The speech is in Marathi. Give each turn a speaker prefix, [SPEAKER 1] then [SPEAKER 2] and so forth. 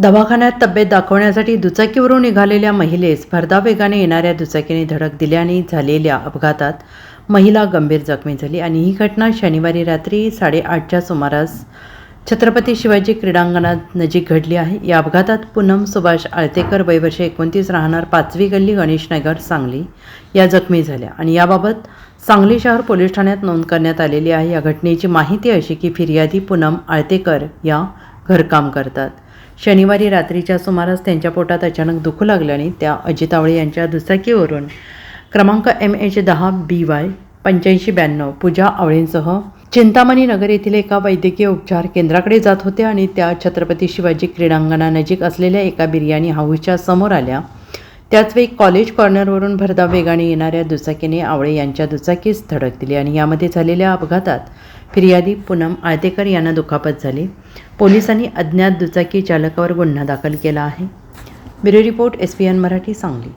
[SPEAKER 1] दवाखान्यात तब्येत दाखवण्यासाठी दुचाकीवरून निघालेल्या महिलेस भरधाव वेगाने येणाऱ्या दुचाकीने धडक दिल्याने झालेल्या अपघातात महिला गंभीर जखमी झाली. आणि ही घटना शनिवारी रात्री साडेआठच्या सुमारास छत्रपती शिवाजी क्रीडांगणात नजीक घडली आहे. या अपघातात पूनम सुभाष आळतेकर वयवर्षे एकोणतीस राहणार पाचवी गल्ली गणेशनगर सांगली या जखमी झाल्या. आणि याबाबत सांगली शहर पोलीस ठाण्यात नोंद करण्यात आलेली आहे. या घटनेची माहिती अशी की फिर्यादी पूनम आळतेकर या घरकाम करतात. शनिवारी रात्रीच्या सुमारास त्यांच्या पोटात अचानक दुखू लागल्याने त्या अजित आवळे यांच्या दुचाकीवरून क्रमांक एम एच दहा बी वाय पंच्याऐंशी ब्याण्णव पूजा आवळेंसह चिंतामणी नगर येथील एका वैद्यकीय उपचार केंद्राकडे जात होत्या आणि त्या छत्रपती शिवाजी क्रीडांगणानजीक असलेल्या एका बिर्याणी हाऊसच्या समोर आल्या. त्याचवेळी कॉलेज कॉर्नरवरून भरधाव वेगाने येणाऱ्या दुचाकीने आवळे यांच्या दुचाकीस धडक दिली आणि यामध्ये झालेल्या अपघातात फिर्यादी पूनम आळतेकर यांना दुखापत झाली. पोलिसांनी अज्ञात दुचाकी चालकावर गुन्हा दाखल केला आहे. Bureau report S P N Marathi Sangli.